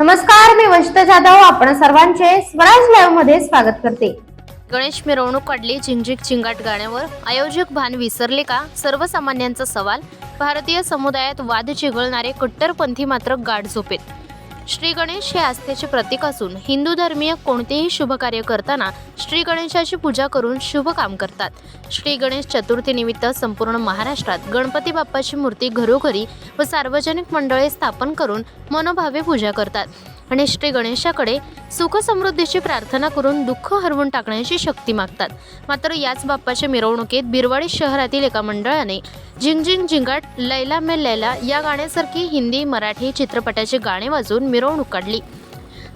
नमस्कार मी वंशिता जाधव. आपण सर्वांचे स्वराज लाईव्हमध्ये स्वागत करते. गणेश मिरवणूक काढली चिंजिक चिंगाट गाण्यावर. आयोजक भान विसरले का? सर्वसामान्यांचा सवाल. भारतीय समुदायात वाद चिघळणारे कट्टरपंथी मात्र गाढ झोपेत. श्री गणेश हे आस्थेचे प्रतीक असून हिंदू धर्मीय कोणतेही शुभ कार्य करताना श्री गणेशाची पूजा करून शुभ काम करतात. श्री गणेश चतुर्थीनिमित्त संपूर्ण महाराष्ट्रात गणपती बाप्पाची मूर्ती घरोघरी व सार्वजनिक मंडळे स्थापन करून मनोभावे पूजा करतात. आणि श्री गणेशाकडे सुखसमृद्धीची प्रार्थना करून दुःख हरवून टाकण्याची शक्ती मागतात. मात्र याच बाप्पाच्या मिरवणुकीत बिरवाडी शहरातील एका मंडळाने झिंग झिंग झिंगाट लैला मे लैला या गाण्यासारखी हिंदी मराठी चित्रपटाचे गाणे वाजून मिरवणूक काढली.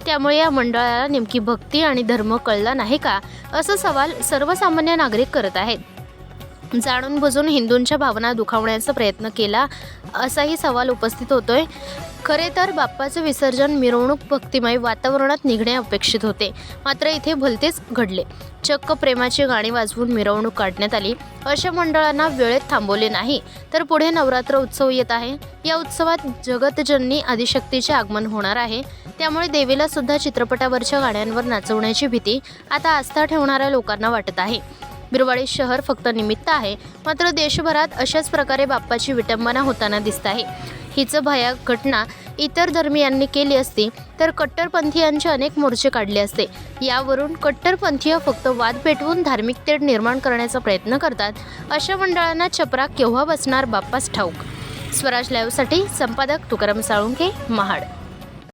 त्यामुळे या मंडळाला नेमकी भक्ती आणि धर्म कळला नाही का? असा सवाल सर्वसामान्य नागरिक करत आहेत. जाणून बुजून हिंदूंच्या भावना दुखावण्याचा प्रयत्न केला असाही सवाल उपस्थित होतोय. खरे तर बाप्पाचं विसर्जन मिरवणूक भक्तिमय वातावरणात निघणे अपेक्षित होते. मात्र इथे भलतेच घडले. चक्क प्रेमाची गाणी वाजवून मिरवणूक काढण्यात आली. अशा मंडळांना वेळेत थांबवले नाही तर पुढे नवरात्र उत्सव येत आहे. या उत्सवात जगतजननी आदिशक्तीचे आगमन होणार आहे. त्यामुळे देवीला सुद्धा चित्रपटावरच्या गाण्यांवर नाचवण्याची भीती आता आस्था ठेवणाऱ्या लोकांना वाटत आहे. बिरवाडी शहर फक्त निमित्त आहे. मात्र देशभरात अशाच प्रकारे बाप्पाची विटंबना होताना दिसत आहे. हीच भयाक घटना इतर धर्मियांनी केली असती तर कट्टरपंथीयांचे अनेक मोर्चे काढले असते. यावरून कट्टरपंथीय फक्त वाद पेटवून धार्मिक तेढ निर्माण करण्याचा प्रयत्न करतात अशा मंडळांना छपरा केव्हा बसणार बाप्पास ठाऊक? स्वराज लाईव्हसाठी संपादक तुकाराम साळुंके महाड.